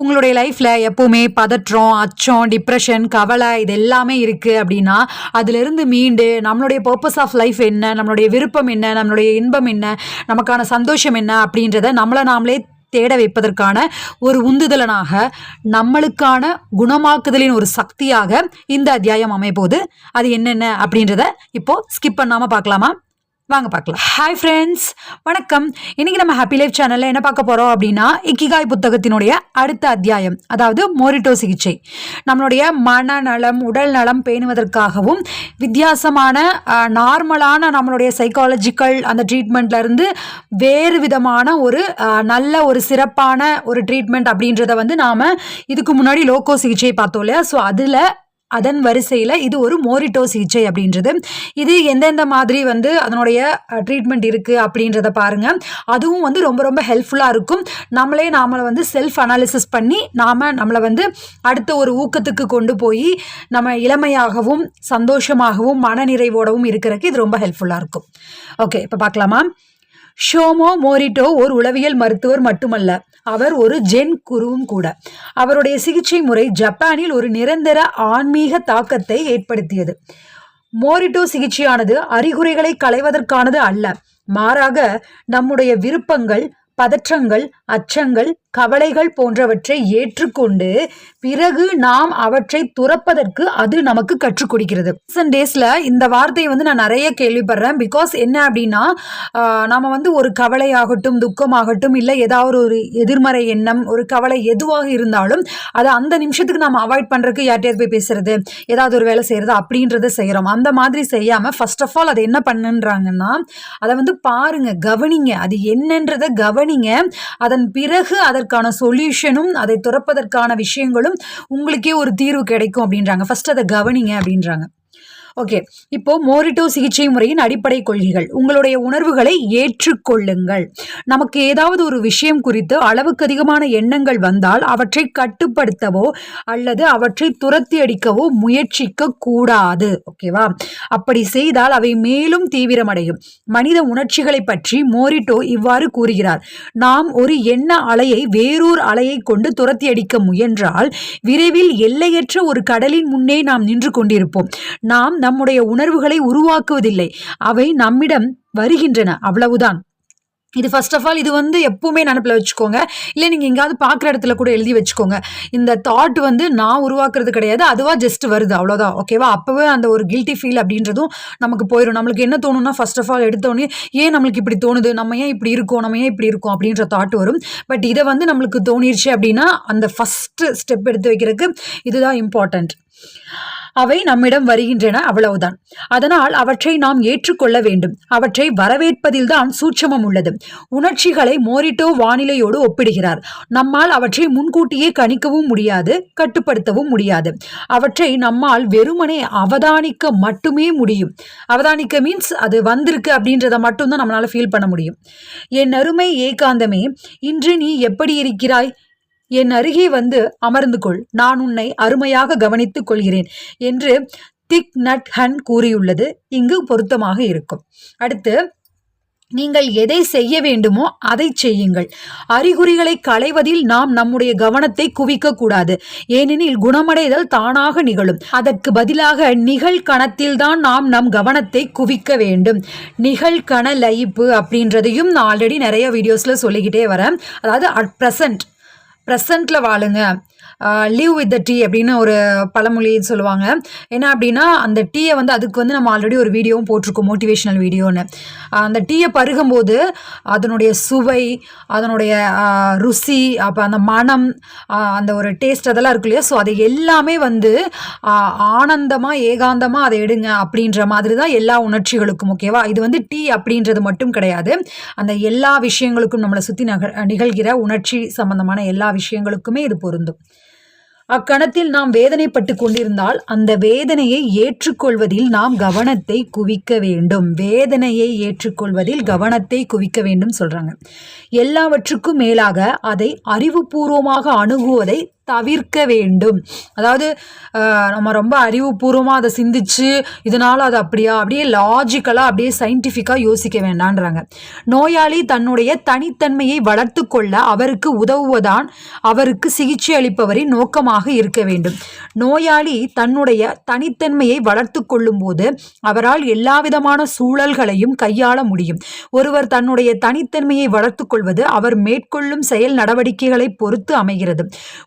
உங்களுடைய லைஃப்பில் எப்போவுமே பதற்றம் அச்சம் டிப்ரெஷன் கவலை இது எல்லாமே இருக்குது அப்படின்னா அதிலிருந்து மீண்டு நம்மளுடைய பர்பஸ் ஆஃப் லைஃப் என்ன நம்மளுடைய விருப்பம் என்ன நம்மளுடைய இன்பம் என்ன நமக்கான சந்தோஷம் என்ன அப்படின்றத நம்மளை நாமளே தேட வைப்பதற்கான ஒரு உந்துதலனாக நம்மளுக்கான குணமாக்குதலின் ஒரு சக்தியாக இந்த அத்தியாயம் அமைப்போது அது என்னென்ன அப்படின்றத இப்போ ஸ்கிப் பண்ணாமல் பார்க்கலாமா? வாங்க பார்க்கலாம். ஹாய் ஃப்ரெண்ட்ஸ் வணக்கம். இன்றைக்கி நம்ம ஹாப்பி லைஃப் சேனலில் என்ன பார்க்க போகிறோம் அப்படின்னா இக்கிகாய் புத்தகத்தினுடைய அடுத்த அத்தியாயம் அதாவது மோரிட்டோ சிகிச்சை. நம்மளுடைய மனநலம் உடல் நலம் பேணுவதற்காகவும் வித்தியாசமான நார்மலான நம்மளுடைய சைக்காலஜிக்கல் அந்த ட்ரீட்மெண்ட்லேருந்து வேறு விதமான ஒரு நல்ல ஒரு சிறப்பான ஒரு ட்ரீட்மெண்ட் அப்படின்றத வந்து நாம் இதுக்கு முன்னாடி லோக்கோ சிகிச்சை பார்த்தோம் இல்லையா? ஸோ அதில் அதன் வரிசையில் இது ஒரு மோரிட்டோ சிகிச்சை அப்படின்றது. இது எந்தெந்த மாதிரி வந்து அதனுடைய ட்ரீட்மெண்ட் இருக்குது அப்படின்றத பாருங்கள் அதுவும் வந்து ரொம்ப ரொம்ப ஹெல்ப்ஃபுல்லாக இருக்கும். நம்மளே நாமளை வந்து செல்ஃப் அனாலிசிஸ் பண்ணி நாம் நம்மளை வந்து அடுத்த ஒரு ஊக்கத்துக்கு கொண்டு போய் நம்ம இளமையாகவும் சந்தோஷமாகவும் மனநிறைவோடவும் இருக்கிறதுக்கு இது ரொம்ப ஹெல்ப்ஃபுல்லாக இருக்கும். ஓகே இப்போ பார்க்கலாமா? ஷோமோ மோரிட்டோ ஒரு உளவியல் மருத்துவர் மட்டுமல்ல அவர் ஒரு ஜென் குருவும் கூட. அவருடைய சிகிச்சை முறை ஜப்பானில் ஒரு நிரந்தர ஆன்மீக தாக்கத்தை ஏற்படுத்தியது. மோரிட்டோ சிகிச்சையானது அறிகுறிகளை களைவதற்கானது அல்ல மாறாக நம்முடைய விருப்பங்கள் பதற்றங்கள் அச்சங்கள் கவலைகள் போன்றவற்றை ஏற்றுக்கொண்டு பிறகு நாம் அவற்றை துறப்பதற்கு அது நமக்கு கற்றுக் கொடுக்கிறது. ரீசன்ட் டேஸில் இந்த வார்த்தையை வந்து நான் நிறைய கேள்விப்படுறேன். பிகாஸ் என்ன அப்படின்னா நாம் வந்து ஒரு கவலையாகட்டும் துக்கமாகட்டும் இல்லை ஏதாவது ஒரு எதிர்மறை எண்ணம் ஒரு கவலை எதுவாக இருந்தாலும் அதை அந்த நிமிஷத்துக்கு நம்ம அவாய்ட் பண்ணுறதுக்கு யார்கிட்டயாவது போய் பேசுறது ஏதாவது ஒரு வேலை செய்கிறது அப்படின்றத செய்கிறோம் அந்த மாதிரி செய்யாமல் ஃபர்ஸ்ட் ஆஃப் ஆல் அதை என்ன பண்ணுன்றாங்கன்னா அதை வந்து பாருங்கள் கவனிங்க. அது என்னன்றதை கவனிங்க. அதன் பிறகு அதை அதற்கான சொல்யூஷனும் அதை துறப்பதற்கான விஷயங்களும் உங்களுக்கே ஒரு தீர்வு கிடைக்கும் அப்படின்றாங்க. ஃபர்ஸ்ட் அதை கவனிங்க அப்படின்றாங்க. ஓகே இப்போ மோரிட்டோ சிகிச்சை முறையின் அடிப்படை கொள்கைகள். உங்களுடைய உணர்வுகளை ஏற்றுக்கொள்ளுங்கள். நமக்கு ஏதாவது ஒரு விஷயம் குறித்து அளவுக்கு அதிகமான எண்ணங்கள் வந்தால் அவற்றை கட்டுப்படுத்தவோ அல்லது அவற்றை துரத்தி அடிக்கவோ முயற்சிக்க கூடாது. ஓகேவா அப்படி செய்தால் அவை மேலும் தீவிரமடையும். மனித உணர்ச்சிகளை பற்றி மோரிட்டோ இவ்வாறு கூறுகிறார். நாம் ஒரு எண்ண அலையை வேறொரு அலையை கொண்டு துரத்தி அடிக்க முயன்றால் விரைவில் எல்லையற்ற ஒரு கடலின் முன்னே நாம் நின்று கொண்டிருப்போம். நாம் நம்முடைய உணர்வுகளை உருவாக்குவதில்லை. அவை நம்மிடம் வருகின்றன. அவ்வளவுதான். இது ஃபர்ஸ்ட் ஆஃப் ஆல் இது வந்து எப்பவுமே நினப்பில் வச்சுக்கோங்க. இல்லை நீங்கள் எங்கேயாவது பார்க்குற இடத்துல கூட எழுதி வச்சுக்கோங்க. இந்த தாட் வந்து நான் உருவாக்குறது கிடையாது. அதுவாக ஜஸ்ட் வருது. அவ்வளோதான் ஓகேவா அப்போவே அந்த ஒரு கில்ட்டி ஃபீல் அப்படின்றதும் நமக்கு போயிடும் நம்மளுக்கு என்ன தோணும்னா ஃபர்ஸ்ட் ஆஃப் ஆல் எடுத்தோடனே ஏன் நம்மளுக்கு இப்படி தோணுது? நம்ம ஏன் இப்படி இருக்கோம்? நம்ம ஏன் இப்படி இருக்கோம்? அப்படின்ற தாட் வரும். பட் இதை வந்து நம்மளுக்கு தோணிருச்சு அப்படின்னா அந்த ஃபஸ்ட்டு ஸ்டெப் எடுத்து வைக்கிறதுக்கு இதுதான் இம்பார்ட்டண்ட் அவை நம்மிடம் வருகின்றன அவ்வளவுதான். அதனால் அவற்றை நாம் ஏற்றுக்கொள்ள வேண்டும். அவற்றை வரவேற்பதில்தான் சூட்சமம் உள்ளது. உணர்ச்சிகளை மோரிட்டோ வானிலையோடு ஒப்பிடுகிறார். நம்மால் அவற்றை முன்கூட்டியே கணிக்கவும் முடியாது கட்டுப்படுத்தவும் முடியாது. அவற்றை நம்மால் வெறுமனே அவதானிக்க மட்டுமே முடியும். அவதானிக்க மீன்ஸ் அது வந்திருக்கு அப்படின்றத மட்டும்தான் நம்மளால ஃபீல் பண்ண முடியும். என் அருமை ஏகாந்தமே இன்று நீ எப்படி இருக்கிறாய்? என் அருகே வந்து அமர்ந்து கொள். நான் உன்னை அருமையாக கவனித்துக் கொள்கிறேன் என்று திக் நட் ஹன் கூறியுள்ளது. இங்கு பொருத்தமாக இருக்கும். அடுத்து நீங்கள் எதை செய்ய வேண்டுமோ அதை செய்யுங்கள். அறிகுறிகளை களைவதில் நாம் நம்முடைய கவனத்தை குவிக்க கூடாது ஏனெனில் குணமடைதல் தானாக நிகழும். அதற்கு பதிலாக நிகழ்கணத்தில்தான் நாம் நம் கவனத்தை குவிக்க வேண்டும். நிகழ்கண லயிப்பு அப்படின்றதையும் நான் ஆல்ரெடி நிறைய வீடியோஸில் சொல்லிக்கிட்டே வரேன். அதாவது அட் ப்ரெசன்ட் ப்ரெசண்ட்டில் வாழுங்க. லீவ் வித் த டீ அப்படின்னு ஒரு பழமொழி சொல்லுவாங்க. என்ன அப்படின்னா அந்த டீயை வந்து அதுக்கு வந்து நம்ம ஆல்ரெடி ஒரு வீடியோவும் போட்டிருக்கோம் மோட்டிவேஷனல் வீடியோன்னு அந்த டீயை பருகும்போது அதனுடைய சுவை அதனுடைய ருசி அப்போ அந்த மனம் அந்த ஒரு டேஸ்ட் அதெல்லாம் இருக்கு இல்லையா? ஸோ அது எல்லாமே வந்து ஆனந்தமாக ஏகாந்தமாக அதை எடுங்க அப்படின்ற மாதிரி தான் எல்லா உணர்ச்சிகளுக்கும் ஓகேவா இது வந்து டீ அப்படின்றது மட்டும் கிடையாது. அந்த எல்லா விஷயங்களுக்கும் நம்மளை சுற்றி நக நிகழ்கிற உணர்ச்சி சம்மந்தமான எல்லா விஷயங்களுக்குமே இது பொருந்தும். அக்கணத்தில் நாம் வேதனைப்பட்டு கொண்டிருந்தால் அந்த வேதனையை ஏற்றுக்கொள்வதில் நாம் கவனத்தை குவிக்க வேண்டும். வேதனையை ஏற்றுக்கொள்வதில் கவனத்தை குவிக்க வேண்டும் சொல்றாங்க. எல்லாவற்றுக்கும் மேலாக அதை அறிவுபூர்வமாக அணுகுவதை தவிர்க்க வேண்டும். அதாவது நம்ம ரொம்ப அறிவுபூர்வமாக அதை சிந்திச்சு இதனால் அது அப்படியா? அப்படியே லாஜிக்கலாக அப்படியே சயின்டிஃபிக்காக யோசிக்க வேண்டான்றாங்க. நோயாளி தன்னுடைய தனித்தன்மையை வளர்த்து கொள்ள அவருக்கு உதவுவதான் அவருக்கு சிகிச்சை அளிப்பவரின் நோக்கமாக இருக்க வேண்டும். நோயாளி தன்னுடைய தனித்தன்மையை வளர்த்து கொள்ளும்போது அவரால் எல்லாவிதமான சூழல்களையும் கையாள முடியும். ஒருவர் தன்னுடைய தனித்தன்மையை வளர்த்து கொள்வது அவர் மேற்கொள்ளும் செயல் நடவடிக்கைகளை பொறுத்து அமைகிறது.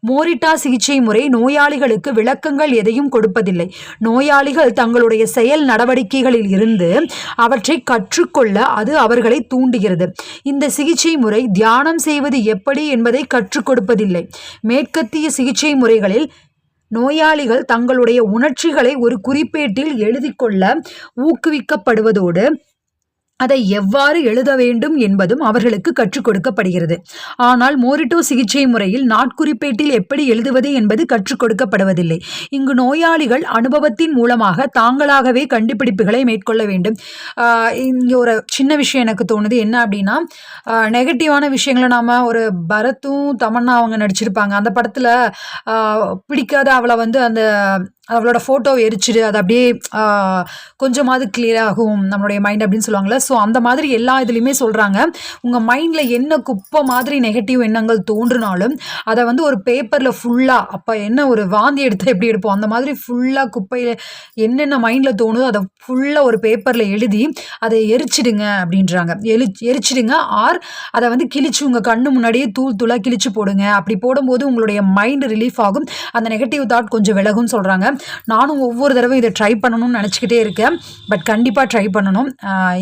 மோரி மோரிட்டா சிகிச்சை முறை நோயாளிகளுக்கு விளக்கங்கள் எதையும் கொடுப்பதில்லை. நோயாளிகள் தங்களுடைய செயல் நடவடிக்கைகளில் இருந்து அவற்றை கற்றுக்கொள்ள அது அவர்களை தூண்டுகிறது. இந்த சிகிச்சை முறை தியானம் செய்வது எப்படி என்பதை கற்றுக் கொடுப்பதில்லை. மேற்கத்திய சிகிச்சை முறைகளில் நோயாளிகள் தங்களுடைய உணர்ச்சிகளை ஒரு குறிப்பேட்டில் எழுதிக்கொள்ள ஊக்குவிக்கப்படுவதோடு அதை எவ்வாறு எழுத வேண்டும் என்பதும் அவர்களுக்கு கற்றுக் கொடுக்கப்படுகிறது. ஆனால் மோரிட்டோ சிகிச்சை முறையில் நாட்குறிப்பேட்டில் எப்படி எழுதுவது என்பது கற்றுக் கொடுக்கப்படுவதில்லை. இங்கு நோயாளிகள் அனுபவத்தின் மூலமாக தாங்களாகவே கண்டுபிடிப்புகளை மேற்கொள்ள வேண்டும். இங்கே ஒரு சின்ன விஷயம் எனக்கு தோணுது. என்ன அப்படின்னா நெகட்டிவான விஷயங்களை நாம் ஒரு பரத்தும் தமன்னா அவங்க நடிச்சிருப்பாங்க. அந்த படத்தில் பிடிக்காத அவளை வந்து அந்த அவளோட ஃபோட்டோ எரிச்சிடு. அது அப்படியே கொஞ்சமாவது கிளியர் ஆகும். நம்மளுடைய மைண்ட் அப்படின்னு சொல்லுவாங்கள்ல ஸோ ஸோ அந்த மாதிரி எல்லா இதுலேயுமே சொல்கிறாங்க உங்கள் மைண்டில் என்ன குப்பை மாதிரி நெகட்டிவ் எண்ணங்கள் தோன்றினாலும் அதை வந்து ஒரு பேப்பரில் ஃபுல்லாக அப்போ என்ன ஒரு வாந்தி எடுத்து எப்படி எடுப்போம்? அந்த மாதிரி ஃபுல்லாக குப்பையில் என்னென்ன மைண்டில் தோணுதோ அதை ஃபுல்லாக ஒரு பேப்பரில் எழுதி அதை எரிச்சிடுங்க அப்படின்றாங்க. எரி எரிச்சிடுங்க ஆர் அதை வந்து கிழிச்சு உங்கள் கண்ணு முன்னாடியே தூள் தூளாக கிழிச்சு போடுங்க. அப்படி போடும்போது உங்களுடைய மைண்டு ரிலீஃப் ஆகும். அந்த நெகட்டிவ் தாட் கொஞ்சம் விலகும்னு சொல்கிறாங்க நானும் ஒவ்வொரு தடவை இதை ட்ரை பண்ணணும்னு நினச்சிக்கிட்டே இருக்கேன். பட் கண்டிப்பாக ட்ரை பண்ணணும்.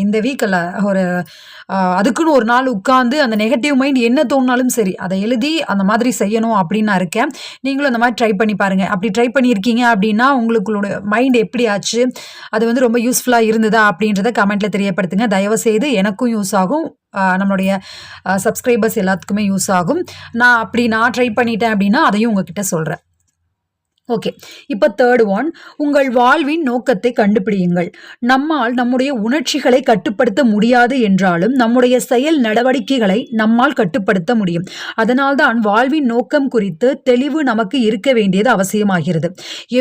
இந்த வீக் வீக்கில் ஒரு அதுக்குன்னு ஒரு நாள் உட்காந்து அந்த நெகட்டிவ் மைண்ட் என்ன தோணுனாலும் சரி அதை எழுதி அந்த மாதிரி செய்யணும் அப்படின்னு நான் இருக்கேன். நீங்களும் அந்த மாதிரி ட்ரை பண்ணி பாருங்கள் அப்படி ட்ரை பண்ணியிருக்கீங்க அப்படின்னா உங்களுக்குள்ளோட மைண்ட் எப்படி ஆச்சு? அது வந்து ரொம்ப யூஸ்ஃபுல்லாக இருந்ததா அப்படின்றத கமெண்ட்டில் தெரியப்படுத்துங்க. தயவு செய்து எனக்கும் யூஸ் ஆகும். நம்மளுடைய சப்ஸ்கிரைபர்ஸ் எல்லாத்துக்குமே யூஸ் ஆகும். நான் அப்படி நான் ட்ரை பண்ணிட்டேன் அப்படின்னா அதையும் உங்ககிட்ட சொல்கிறேன் ஓகே இப்போ தேர்ட் ஒன் உங்கள் வாழ்வின் நோக்கத்தை கண்டுபிடியுங்கள். நம்மால் நம்முடைய உணர்ச்சிகளை கட்டுப்படுத்த முடியாது என்றாலும் நம்முடைய செயல் நடவடிக்கைகளை நம்மால் கட்டுப்படுத்த முடியும். அதனால்தான் வாழ்வின் நோக்கம் குறித்து தெளிவு நமக்கு இருக்க வேண்டியது அவசியமாகிறது.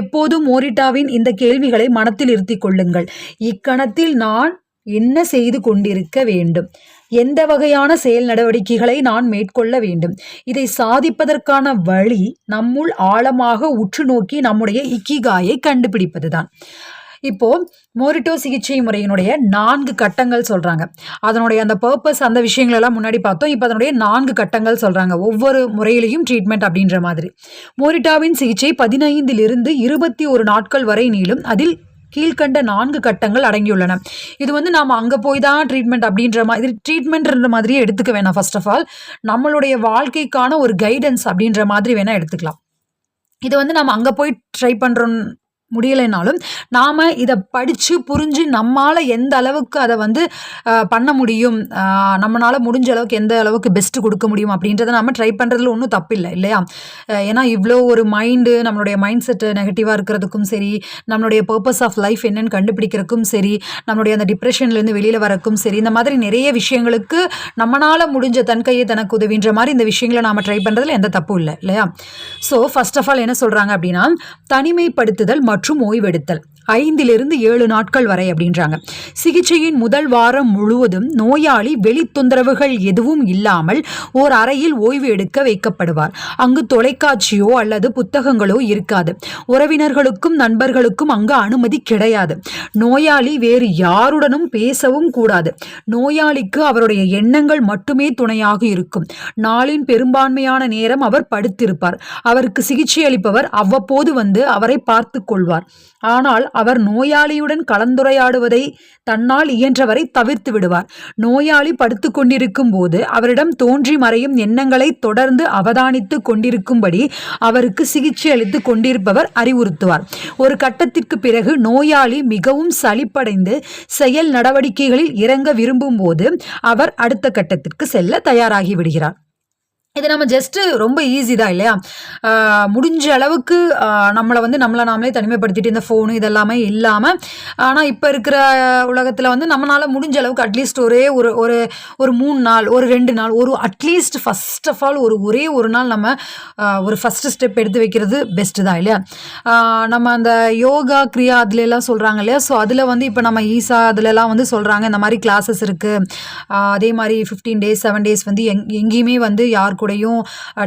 எப்போதும் மோரிட்டாவின் இந்த கேள்விகளை மனத்தில் இருத்திக் கொள்ளுங்கள். இக்கணத்தில் நான் என்ன செய்து கொண்டிருக்க வேண்டும்? எந்த வகையான செயல் நடவடிக்கைகளை நான் மேற்கொள்ள வேண்டும்? இதை சாதிப்பதற்கான வழி நம்முள் ஆழமாக உற்று நோக்கி நம்முடைய இக்கிகாயை கண்டுபிடிப்பதுதான். இப்போ மோரிட்டோ சிகிச்சை முறையினுடைய நான்கு கட்டங்கள் சொல்றாங்க. அதனுடைய அந்த பர்பஸ் அந்த விஷயங்களெல்லாம் முன்னாடி பார்த்தோம். இப்போ அதனுடைய நான்கு கட்டங்கள் சொல்றாங்க. ஒவ்வொரு முறையிலையும் ட்ரீட்மெண்ட் அப்படின்ற மாதிரி. மோரிட்டாவின் சிகிச்சை பதினைந்திலிருந்து இருபத்தி ஒரு நாட்கள் வரை நீளும். அதில் கீழ்கண்ட நான்கு கட்டங்கள் அடங்கியுள்ளன. இது வந்து நாம் அங்கே போய் தான் ட்ரீட்மெண்ட் அப்படின்ற மாதிரி ட்ரீட்மெண்ட்ன்ற மாதிரியே எடுத்துக்க வேணாம் ஃபர்ஸ்ட் ஆஃப் ஆல் நம்மளுடைய வாழ்க்கைக்கான ஒரு கைடன்ஸ் அப்படின்ற மாதிரி வேணால் எடுத்துக்கலாம். இது வந்து நம்ம அங்கே போய் ட்ரை பண்ணுறோம் முடியலைனாலும் நாம் இதை படித்து புரிஞ்சு நம்மால் எந்த அளவுக்கு அதை வந்து பண்ண முடியும் நம்மளால் முடிஞ்ச அளவுக்கு எந்த அளவுக்கு பெஸ்ட்டு கொடுக்க முடியும் அப்படின்றத நம்ம ட்ரை பண்ணுறதுல ஒன்றும் தப்பில்லை இல்லையா? ஏன்னா இவ்வளோ ஒரு மைண்டு நம்மளுடைய மைண்ட் செட்டு நெகட்டிவாக இருக்கிறதுக்கும் சரி நம்மளுடைய பர்பஸ் ஆஃப் லைஃப் என்னன்னு கண்டுபிடிக்கிறதுக்கும் சரி நம்மளுடைய அந்த டிப்ரெஷன்லேருந்து வெளியில் வரக்கும் சரி இந்த மாதிரி நிறைய விஷயங்களுக்கு நம்மளால் முடிஞ்ச தன் கையை தனக்கு உதவின்ற மாதிரி இந்த விஷயங்களை நாம் ட்ரை பண்ணுறதுல எந்த தப்பும் இல்லை இல்லையா? ஸோ ஃபர்ஸ்ட் ஆஃப் ஆல் என்ன சொல்கிறாங்க அப்படின்னா தனிமைப்படுத்துதல் மற்றும் மற்றும் ஓய்வெடுத்தல். ஐந்திலிருந்து ஏழு நாட்கள் வரை அப்படின்றாங்க. சிகிச்சையின் முதல் வாரம் முழுவதும் நோயாளி வெளி தொந்தரவுகள் எதுவும் இல்லாமல் ஓர் அறையில் ஓய்வு எடுக்க வைக்கப்படுவார். அங்கு தொலைக்காட்சியோ அல்லது புத்தகங்களோ இருக்காது. உறவினர்களுக்கும் நண்பர்களுக்கும் அங்கு அனுமதி கிடையாது. நோயாளி வேறு யாருடனும் பேசவும் கூடாது. நோயாளிக்கு அவருடைய எண்ணங்கள் மட்டுமே துணையாக இருக்கும். நாளின் பெரும்பான்மையான நேரம் அவர் படுத்திருப்பார். அவருக்கு சிகிச்சை அளிப்பவர் அவ்வப்போது வந்து அவரை பார்த்து கொள்வார். ஆனால் அவர் நோயாளியுடன் கலந்துரையாடுவதை தன்னால் இயன்றவரை தவிர்த்து விடுவார். நோயாளி படுத்து கொண்டிருக்கும் போது அவரிடம் தோன்றி மறையும் எண்ணங்களை தொடர்ந்து அவதானித்து கொண்டிருக்கும்படி அவருக்கு சிகிச்சை அளித்து கொண்டிருப்பவர் அறிவுறுத்துவார். ஒரு கட்டத்திற்கு பிறகு நோயாளி மிகவும் சலிப்படைந்து செயல் நடவடிக்கைகளில் இறங்க விரும்பும் போது அவர் அடுத்த கட்டத்திற்கு செல்ல தயாராகி விடுகிறார். இது நம்ம ஜஸ்ட்டு ரொம்ப ஈஸி தான் இல்லையா? முடிஞ்ச அளவுக்கு நம்மளை வந்து நம்மளை நாமளே தனிமைப்படுத்திட்டு இந்த ஃபோனு இதெல்லாமே இல்லாமல் ஆனால் இப்போ இருக்கிற உலகத்தில் வந்து நம்மளால் முடிஞ்ச அளவுக்கு அட்லீஸ்ட் ஒரே ஒரு ஒரு ஒரு மூணு நாள் ஒரு ரெண்டு நாள் ஒரு அட்லீஸ்ட் ஃபஸ்ட் ஆஃப் ஆல் ஒரு ஒரே ஒரு நாள் நம்ம ஒரு ஃபஸ்ட்டு ஸ்டெப் எடுத்து வைக்கிறது பெஸ்ட்டு தான் இல்லையா? நம்ம அந்த யோகா கிரியா அதுல எல்லாம் சொல்கிறாங்க இல்லையா? ஸோ அதில் வந்து இப்போ நம்ம ஈஸா அதுலலாம் வந்து சொல்கிறாங்க இந்த மாதிரி கிளாஸஸ் இருக்குது அதே மாதிரி ஃபிஃப்டீன் டேஸ் செவன் டேஸ் வந்து எங் எங்கேயுமே வந்து யார் கூட கூடயும்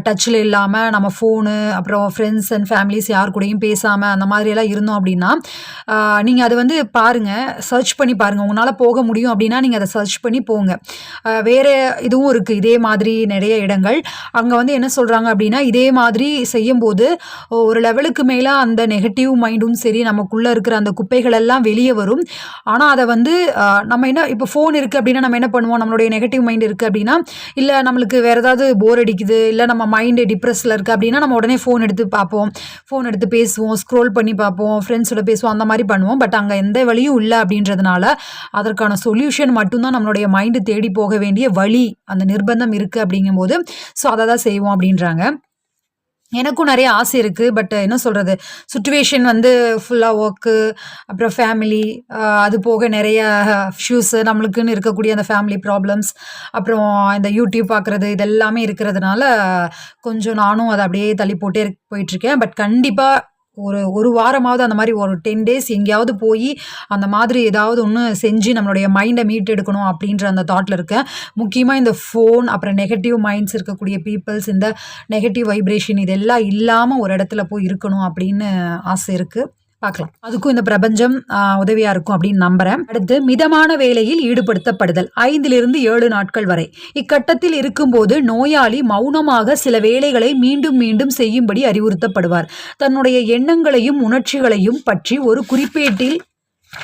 டச்சில் இல்லாமல் நம்ம ஃபோனு அப்புறம் ஃப்ரெண்ட்ஸ் அண்ட் ஃபேமிலிஸ் யார் கூடயும் பேசாமல் அந்த மாதிரியெல்லாம் இருந்தோம் அப்படின்னா நீங்கள் அதை வந்து பாருங்கள் சர்ச் பண்ணி பாருங்கள் உங்களால் போக முடியும் அப்படின்னா நீங்கள் அதை சர்ச் பண்ணி போங்க. வேறு இதுவும் இருக்குது இதே மாதிரி நிறைய இடங்கள். அங்கே வந்து என்ன சொல்கிறாங்க அப்படின்னா இதே மாதிரி செய்யும்போது ஒரு லெவலுக்கு மேலே அந்த நெகட்டிவ் மைண்டும் சரி நமக்குள்ளே இருக்கிற அந்த குப்பைகள் எல்லாம் வெளியே வரும். ஆனால் அதை வந்து நம்ம என்ன இப்போ ஃபோன் இருக்குது அப்படின்னா நம்ம என்ன பண்ணுவோம்? நம்மளுடைய நெகட்டிவ் மைண்ட் இருக்குது அப்படின்னா இல்லை நம்மளுக்கு வேறு ஏதாவது போர் அடிக்குது இல்லை நம்ம மைண்டு டிப்ரெஸில் இருக்குது அப்படின்னா நம்ம உடனே ஃபோன் எடுத்து பார்ப்போம். ஃபோன் எடுத்து பேசுவோம் ஸ்க்ரோல் பண்ணி பார்ப்போம் ஃப்ரெண்ட்ஸோட பேசுவோம் அந்த மாதிரி பண்ணுவோம். பட் அங்கே எந்த வழியும் இல்லை அப்படின்றதுனால அதற்கான சொல்யூஷன் மட்டும்தான் நம்மளுடைய மைண்டு தேடி போக வேண்டிய வழி அந்த நிர்பந்தம் இருக்குது அப்படிங்கும்போது ஸோ அதை தான் செய்வோம் அப்படின்றாங்க. எனக்கும் நிறைய ஆசை இருக்குது பட் என்ன சொல்கிறது சுச்சுவேஷன் வந்து ஃபுல்லாக ஒர்க்கு அப்புறம் ஃபேமிலி அது போக நிறைய ஷூஸு நம்மளுக்குன்னு இருக்கக்கூடிய அந்த ஃபேமிலி ப்ராப்ளம்ஸ் அப்புறம் இந்த யூடியூப் பார்க்குறது இதெல்லாமே இருக்கிறதுனால கொஞ்சம் நானும் அதை அப்படியே தள்ளி போட்டே போயிட்டுருக்கேன் பட் கண்டிப்பாக ஒரு ஒரு வாரமாவது அந்த மாதிரி ஒரு டென் டேஸ் எங்கேயாவது போய் அந்த மாதிரி ஏதாவது ஒன்று செஞ்சு நம்மளுடைய மைண்டை மீட் எடுக்கணும் அப்படின்ற அந்த தாட்டில் இருக்கேன். முக்கியமாக இந்த ஃபோன் அப்புறம் நெகட்டிவ் மைண்ட்ஸ் இருக்கக்கூடிய பீப்புள்ஸ் இந்த நெகட்டிவ் வைப்ரேஷன் இதெல்லாம் இல்லாமல் ஒரு இடத்துல போய் இருக்கணும் அப்படின்னு ஆசை இருக்குது பார்க்கலாம். அதுக்கும் இந்த பிரபஞ்சம் உதவியாக உதவியா இருக்கும் அப்படின்னு நம்புறேன். அடுத்து மிதமான வேலையில் ஈடுபடுத்தப்படுதல். ஐந்திலிருந்து ஏழு நாட்கள் வரை. இக்கட்டத்தில் இருக்கும்போது நோயாளி மௌனமாக சில வேலைகளை மீண்டும் மீண்டும் செய்யும்படி அறிவுறுத்தப்படுவார். தன்னுடைய எண்ணங்களையும் உணர்ச்சிகளையும் பற்றி ஒரு குறிப்பேட்டில்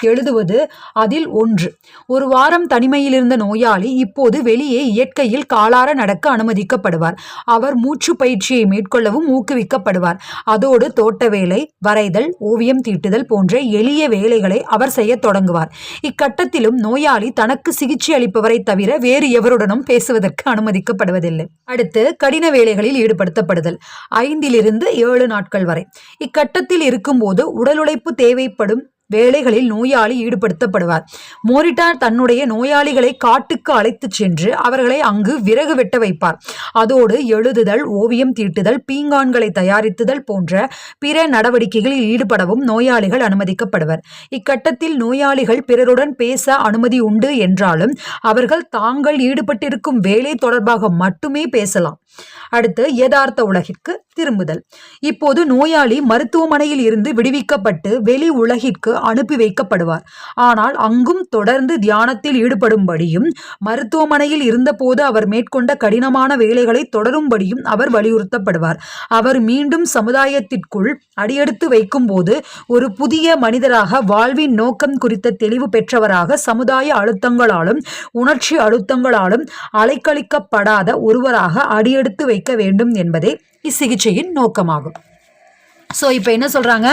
எழுதுவது அதில் ஒன்று. ஒரு வாரம் தனிமையில் இருந்த நோயாளி இப்போது வெளியே இயற்கையில் காலார நடக்க அனுமதிக்கப்படுவார். அவர் மூச்சு பயிற்சியை மேற்கொள்ளவும் ஊக்குவிக்கப்படுவார். அதோடு தோட்ட வேலை வரைதல் ஓவியம் தீட்டுதல் போன்ற எளிய வேலைகளை அவர் செய்யத் தொடங்குவார். இக்கட்டத்திலும் நோயாளி தனக்கு சிகிச்சை அளிப்பவரை தவிர வேறு எவருடனும் பேசுவதற்கு அனுமதிக்கப்படுவதில்லை. அடுத்து கடின வேலைகளில் ஈடுபடுத்தப்படுதல். ஐந்திலிருந்து ஏழு நாட்கள் வரை. இக்கட்டத்தில் இருக்கும்போது உடல் உழைப்பு தேவைப்படும் வேலைகளில் நோயாளி ஈடுபடுத்தப்படுவார். மோரிட்டா தன்னுடைய நோயாளிகளை காட்டுக்கு அழைத்துச் சென்று அவர்களை அங்கு விறகு வெட்ட வைப்பார். அதோடு எழுதுதல் ஓவியம் தீட்டுதல் பீங்கான்களை தயாரித்துதல் போன்ற பிற நடவடிக்கைகளில் ஈடுபடவும் நோயாளிகள் அனுமதிக்கப்படுவர். இக்கட்டத்தில் நோயாளிகள் பிறருடன் பேச அனுமதி உண்டு என்றாலும் அவர்கள் தாங்கள் ஈடுபட்டிருக்கும் வேலை தொடர்பாக மட்டுமே பேசலாம். அடுத்து யதார்த்த உலகிற்கு திரும்புதல். இப்போது நோயாளி மருத்துவமனையில் இருந்து விடுவிக்கப்பட்டு வெளி உலகிற்கு அனுப்பி வைக்கப்படுவார். ஆனால் அங்கும் தொடர்ந்து தியானத்தில் ஈடுபடும்படியும் மருத்துவமனையில் இருந்தபோது அவர் மேற்கொண்ட கடினமான வேலைகளை தொடரும்படியும் அவர் வலியுறுத்தப்படுவார். அவர் மீண்டும் சமுதாயத்திற்குள் அடியெடுத்து வைக்கும் போது ஒரு புதிய மனிதராக வாழ்வின் நோக்கம் குறித்த தெளிவு பெற்றவராக சமுதாய அழுத்தங்களாலும் உணர்ச்சி அழுத்தங்களாலும் அலைக்கழிக்கப்படாத ஒருவராக தடுத்து வைக்க வேண்டும் என்பதே இச்சிகிச்சையின் நோக்கமாகும். ஸோ இப்போ என்ன சொல்கிறாங்க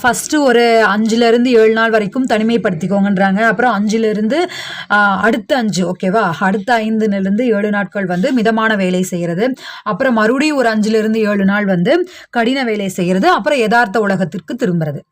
ஃபஸ்ட்டு ஒரு அஞ்சுலேருந்து ஏழு நாள் வரைக்கும் தனிமைப்படுத்திக்கோங்கன்றாங்க. அப்புறம் அஞ்சுலேருந்து அடுத்த அஞ்சு ஓகேவா அடுத்த ஐந்துலேருந்து ஏழு நாட்கள் வந்து மிதமான வேலை செய்கிறது அப்புறம் மறுபடியும் ஒரு அஞ்சுலேருந்து ஏழு நாள் வந்து கடின வேலை செய்கிறது அப்புறம் யதார்த்த உலகத்திற்கு திரும்புறது.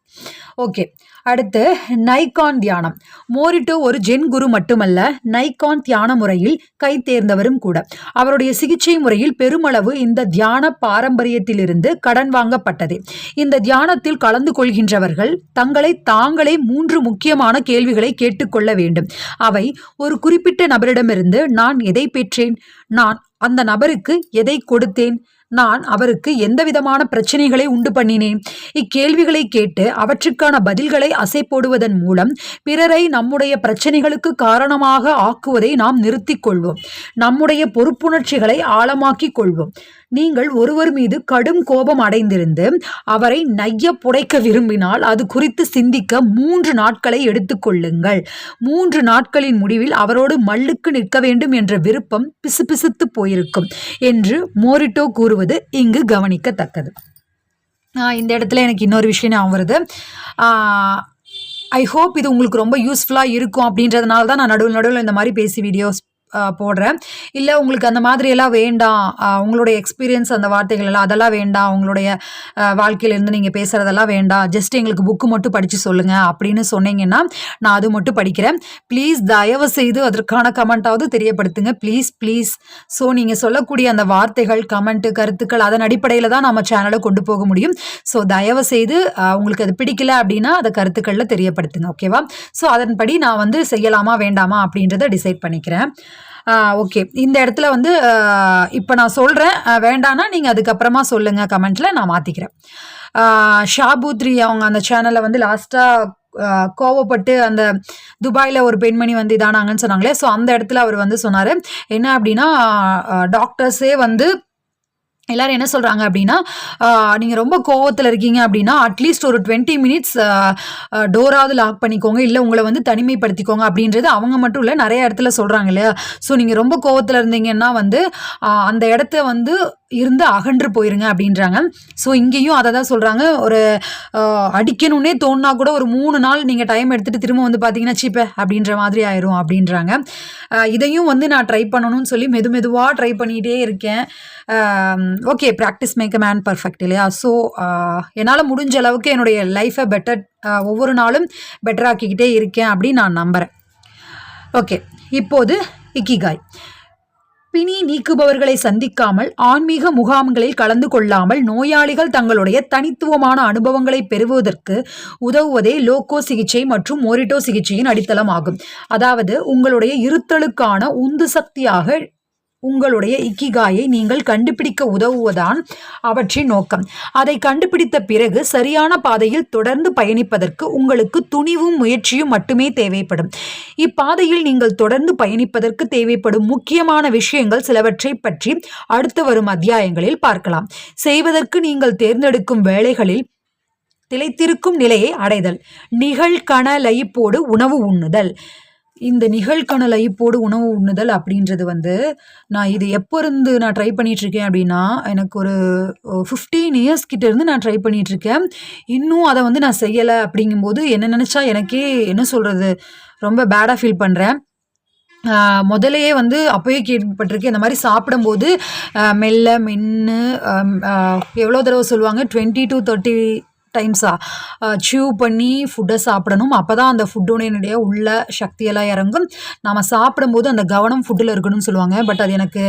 ஓகே அடுத்து நைகான் தியானம். மோரிட்டோ ஒரு ஜென் குரு மட்டுமல்ல நைகான் தியான முறையில் கை தேர்ந்தவரும் கூட. அவருடைய சிகிச்சை முறையில் பெருமளவு இந்த தியான பாரம்பரியத்திலிருந்து கடன் வாங்கப்பட்டது. இந்த தியானத்தில் கலந்து கொள்கின்றவர்கள் தங்களை தாங்களே மூன்று முக்கியமான கேள்விகளை கேட்டுக்கொள்ள வேண்டும். அவை ஒரு குறிப்பிட்ட நபரிடமிருந்து நான் எதை பெற்றேன்? நான் அந்த நபருக்கு எதை கொடுத்தேன்? நான் அவருக்கு எந்த விதமான பிரச்சனைகளை உண்டு பண்ணினேன். இக்கேள்விகளை கேட்டு அவற்றுக்கான பதில்களை அசை போடுவதன் மூலம் பிறரை நம்முடைய பிரச்சனைகளுக்கு காரணமாக ஆக்குவதை நாம் நிறுத்திக் கொள்வோம். நம்முடைய பொறுப்புணர்ச்சிகளை ஆழமாக்கிக் கொள்வோம். நீங்கள் ஒருவர் மீது கடும் கோபம் அடைந்திருந்து அவரை நைய புடைக்க விரும்பினால் அது குறித்து சிந்திக்க மூன்று நாட்களை எடுத்துக்கொள்ளுங்கள் மூன்று நாட்களின் முடிவில் அவரோடு மல்லுக்கு நிற்க வேண்டும் என்ற விருப்பம் பிசுபிசுத்து போயிருக்கும் என்று மோரிட்டோ கூறுவது இங்கு கவனிக்கத்தக்கது. இந்த இடத்துல எனக்கு இன்னொரு விஷயம் ஞாபகம் வருது. ஐ ஹோப் இது உங்களுக்கு ரொம்ப யூஸ்ஃபுல்லாக இருக்கும் அப்படின்றதுனால தான் நான் நடுவில் நடுவில் இந்த மாதிரி பேசி வீடியோஸ் போடுறேன். இல்லை உங்களுக்கு அந்த மாதிரியெல்லாம் வேண்டாம். உங்களுடைய எக்ஸ்பீரியன்ஸ் அந்த வார்த்தைகள் எல்லாம் அதெல்லாம் வேண்டாம். உங்களுடைய வாழ்க்கையிலேருந்து நீங்கள் பேசுகிறதெல்லாம் வேண்டாம். ஜஸ்ட் எங்களுக்கு புக்கு மட்டும் படித்து சொல்லுங்கள் அப்படின்னு சொன்னீங்கன்னா நான் அது மட்டும் படிக்கிறேன். ப்ளீஸ் தயவு செய்து அதற்கான கமெண்ட்டாவது தெரியப்படுத்துங்க. ப்ளீஸ் ப்ளீஸ் ஸோ நீங்கள் சொல்லக்கூடிய அந்த வார்த்தைகள் கமெண்ட்டு கருத்துக்கள் அதன் அடிப்படையில் தான் நம்ம சேனலை கொண்டு போக முடியும். ஸோ தயவு செய்து உங்களுக்கு அது பிடிக்கல அப்படின்னா அதை கருத்துக்களில் தெரியப்படுத்துங்க. ஓகேவா ஸோ அதன்படி நான் வந்து செய்யலாமா வேண்டாமா அப்படின்றத டிசைட் பண்ணிக்கிறேன். ஓகே இந்த இடத்துல வந்து இப்போ நான் சொல்கிறேன் வேண்டான்னா நீங்கள் அதுக்கப்புறமா சொல்லுங்கள் கமெண்ட்டில் நான் மாற்றிக்கிறேன் ஷாபூத்ரி அவங்க அந்த சேனலை வந்து லாஸ்ட்டாக கோவப்பட்டு அந்த துபாயில் ஒரு பெண்மணி வந்து இதானாங்கன்னு சொன்னாங்களே. ஸோ அந்த இடத்துல அவர் வந்து சொன்னார். என்ன அப்படின்னா டாக்டர்ஸே வந்து எல்லாரும் என்ன சொல்கிறாங்க அப்படின்னா நீங்கள் ரொம்ப கோவத்தில் இருக்கீங்க அப்படின்னா அட்லீஸ்ட் ஒரு டுவெண்ட்டி மினிட்ஸ் டோராவது லாக் பண்ணிக்கோங்க. இல்லை உங்களை வந்து தனிமைப்படுத்திக்கோங்க. அப்படின்றது அவங்க மட்டும் இல்லை நிறைய இடத்துல சொல்கிறாங்க இல்லையா? ஸோ நீங்கள் ரொம்ப கோவத்தில் இருந்தீங்கன்னா வந்து அந்த இடத்த வந்து இருந்து அகன்று போயிருங்க அப்படின்றாங்க. ஸோ இங்கேயும் அதை தான் சொல்கிறாங்க ஒரு அடிக்கணும்னே தோணுனா கூட ஒரு மூணு நாள் நீங்கள் டைம் எடுத்துகிட்டு திரும்ப வந்து பார்த்தீங்கன்னா சீப்பே அப்படின்ற மாதிரி ஆயிரும் அப்படின்றாங்க. இதையும் வந்து நான் ட்ரை பண்ணணும்னு சொல்லி மெது மெதுவாக ட்ரை பண்ணிகிட்டே இருக்கேன். Okay practice make a man perfect இல்லையா? ஸோ என்னால் முடிஞ்ச அளவுக்கு என்னுடைய லைஃப்பை பெட்டர் ஒவ்வொரு நாளும் பெட்டராக்கிக்கிட்டே இருக்கேன் அப்படின்னு நான் நம்புகிறேன் ஓகே இப்போது இக்கிகாய். பிணி நீக்குபவர்களை சந்திக்காமல் ஆன்மீக முகாம்களில் கலந்து கொள்ளாமல் நோயாளிகள் தங்களுடைய தனித்துவமான அனுபவங்களை பெறுவதற்கு உதவுவதே லோக்கோ சிகிச்சை மற்றும் மோரிட்டோ சிகிச்சையின் அடித்தளம் ஆகும் அதாவது உங்களுடைய இருத்தலுக்கான உந்து சக்தியாக உங்களுடைய இக்கிகாயை நீங்கள் கண்டுபிடிக்க உதவுவதான் அவற்றின் நோக்கம். அதை கண்டுபிடித்த பிறகு சரியான பாதையில் தொடர்ந்து பயணிப்பதற்கு உங்களுக்கு துணிவும் முயற்சியும் மட்டுமே தேவைப்படும். இப்பாதையில் நீங்கள் தொடர்ந்து பயணிப்பதற்கு தேவைப்படும் முக்கியமான விஷயங்கள் சிலவற்றை பற்றி அடுத்து வரும் அத்தியாயங்களில் பார்க்கலாம். செய்வதற்கு நீங்கள் தேர்ந்தெடுக்கும் வேலைகளில் திளைத்திருக்கும் நிலையை அடைதல் நிகழ்கண லயிப்போடு உணவு உண்ணுதல். இந்த நிகழ்கண ஐப்போடு உணவு உண்ணுதல் அப்படின்றது வந்து நான் இது எப்போ இருந்து நான் ட்ரை பண்ணிகிட்ருக்கேன் அப்படின்னா எனக்கு ஒரு ஃபிஃப்டீன் இயர்ஸ் கிட்ட இருந்து நான் ட்ரை பண்ணிகிட்ருக்கேன் இன்னும் அதை வந்து நான் செய்யலை அப்படிங்கும்போது என்ன நினச்சா எனக்கே என்ன சொல்கிறது ரொம்ப பேடாக ஃபீல் பண்ணுறேன் முதலையே வந்து அப்போயே கேள்விப்பட்டிருக்கேன் இந்த மாதிரி சாப்பிடும்போது மெல்ல மென்று எவ்வளோ தடவை சொல்லுவாங்க டுவெண்ட்டி டு தேர்ட்டி டைம்ஸாக சியூ பண்ணி ஃபுட்டை சாப்பிடணும். அப்போ தான் அந்த ஃபுட்டுடைய உள்ள சக்தியெல்லாம் இறங்கும். நாம் சாப்பிடும்போது அந்த கவனம் ஃபுட்டில் இருக்கணும்னு சொல்லுவாங்க. பட் அது எனக்கு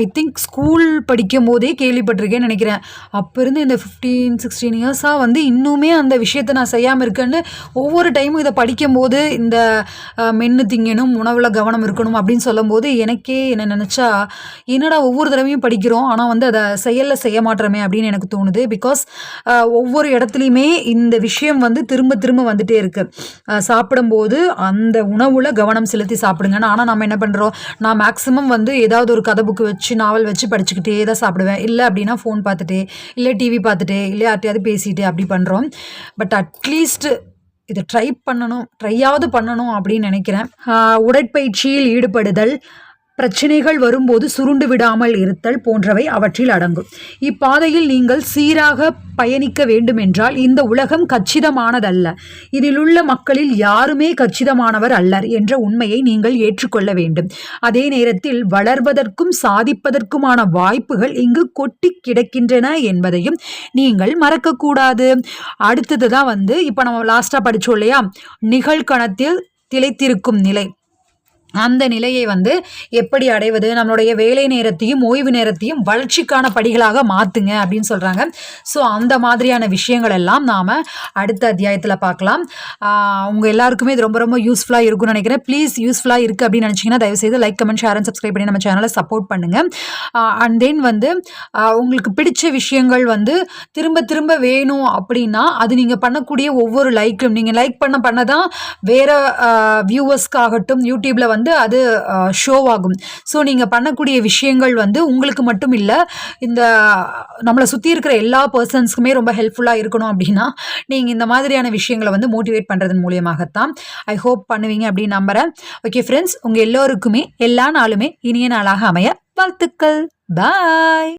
ஐ திங்க் ஸ்கூல் படிக்கும் போதே கேள்விப்பட்டிருக்கேன்னு நினைக்கிறேன். அப்போ இருந்து இந்த ஃபிஃப்டீன் சிக்ஸ்டீன் இயர்ஸாக வந்து இன்னுமே அந்த விஷயத்தை நான் செய்யாமல் இருக்கேன்னு ஒவ்வொரு டைமும் இதை படிக்கும்போது இந்த மென்று மென்னு திங்கணும் உணவில் கவனம் இருக்கணும் அப்படின்னு சொல்லும்போது எனக்கே என்ன நினச்சா என்னடா ஒவ்வொரு தடவையும் படிக்கிறோம் ஆனால் வந்து அதை செயலில் செய்ய மாட்டோமே அப்படின்னு எனக்கு தோணுது. பிகாஸ் ஒவ்வொரு இடம் இடத்துலையுமே இந்த விஷயம் வந்து திரும்ப திரும்ப வந்துட்டே இருக்கு. சாப்பிடும்போது அந்த உணவுல கவனம் செலுத்தி சாப்பிடுங்கன்னு ஆனால் நம்ம என்ன பண்ணுறோம் நான் மேக்ஸிமம் வந்து ஏதாவது ஒரு கதை புக்கு வச்சு நாவல் வச்சு படிச்சுக்கிட்டே தான் சாப்பிடுவேன். இல்லை அப்படின்னா ஃபோன் பார்த்துட்டே இல்லை டிவி பார்த்துட்டே இல்லை யார்ட்டையாவது பேசிட்டு அப்படி பண்ணுறோம் பட் அட்லீஸ்ட் இதை ட்ரை பண்ணணும் ட்ரையாவது பண்ணணும் அப்படின்னு நினைக்கிறேன். உடற்பயிற்சியில் ஈடுபடுதல் பிரச்சனைகள் வரும்போது சுருண்டு விடாமல் இருத்தல் போன்றவை அவற்றில் அடங்கும். இப்பாதையில் நீங்கள் சீராக பயணிக்க வேண்டுமென்றால் இந்த உலகம் கச்சிதமானதல்ல. இதிலுள்ள மக்களில் யாருமே கச்சிதமானவர் அல்லர் என்ற உண்மையை நீங்கள் ஏற்றுக்கொள்ள வேண்டும். அதே நேரத்தில் வளர்வதற்கும் சாதிப்பதற்குமான வாய்ப்புகள் இங்கு கொட்டி கிடக்கின்றன என்பதையும் நீங்கள் மறக்கக்கூடாது. அடுத்தது தான் வந்து இப்போ நம்ம லாஸ்ட்டாக படித்தோம் இல்லையா? நிகழ்கணத்தில் திளைத்திருக்கும் நிலை. அந்த நிலையை வந்து எப்படி அடைவது? நம்மளுடைய வேலை நேரத்தையும் ஓய்வு நேரத்தையும் வளர்ச்சிக்கான படிகளாக மாற்றுங்க அப்படின்னு சொல்கிறாங்க ஸோ அந்த மாதிரியான விஷயங்கள் எல்லாம் நாம் அடுத்த அத்தியாயத்தில் பார்க்கலாம். உங்கள் எல்லாருக்குமே இது ரொம்ப ரொம்ப யூஸ்ஃபுல்லாக இருக்கும்னு நினைக்கிறேன். ப்ளீஸ் யூஸ்ஃபுல்லாக இருக்குது அப்படின்னு நினச்சிங்கன்னா தயவுசெய்து like comment share and subscribe பண்ணி நம்ம சேனலை சப்போர்ட் பண்ணுங்கள் அண்ட் தென் வந்து உங்களுக்கு பிடிச்ச விஷயங்கள் வந்து திரும்ப திரும்ப வேணும் அப்படின்னா அது நீங்கள் பண்ணக்கூடிய ஒவ்வொரு லைக்கும் நீங்கள் லைக் பண்ண பண்ண தான் வேறு வியூவர்ஸ்க்காகட்டும் யூடியூப்பில் வந்து வந்து அது ஷோவாகும் ஸோ நீங்கள் பண்ணக்கூடிய விஷயங்கள் வந்து உங்களுக்கு மட்டும் இல்லை இந்த நம்மளை சுற்றி இருக்கிற எல்லா பர்சன்ஸ்க்குமே ரொம்ப ஹெல்ப்ஃபுல்லாக இருக்கணும் அப்படின்னா நீங்கள் இந்த மாதிரியான விஷயங்களை வந்து மோட்டிவேட் பண்ணுறதன் மூலியமாகத்தான் ஐ ஹோப் பண்ணுவீங்க அப்படின்னு நம்புகிறேன் ஓகே ஃப்ரெண்ட்ஸ் உங்கள் எல்லோருக்குமே எல்லா நாளுமே இனிய நாளாக அமைய வாழ்த்துக்கள். பாய்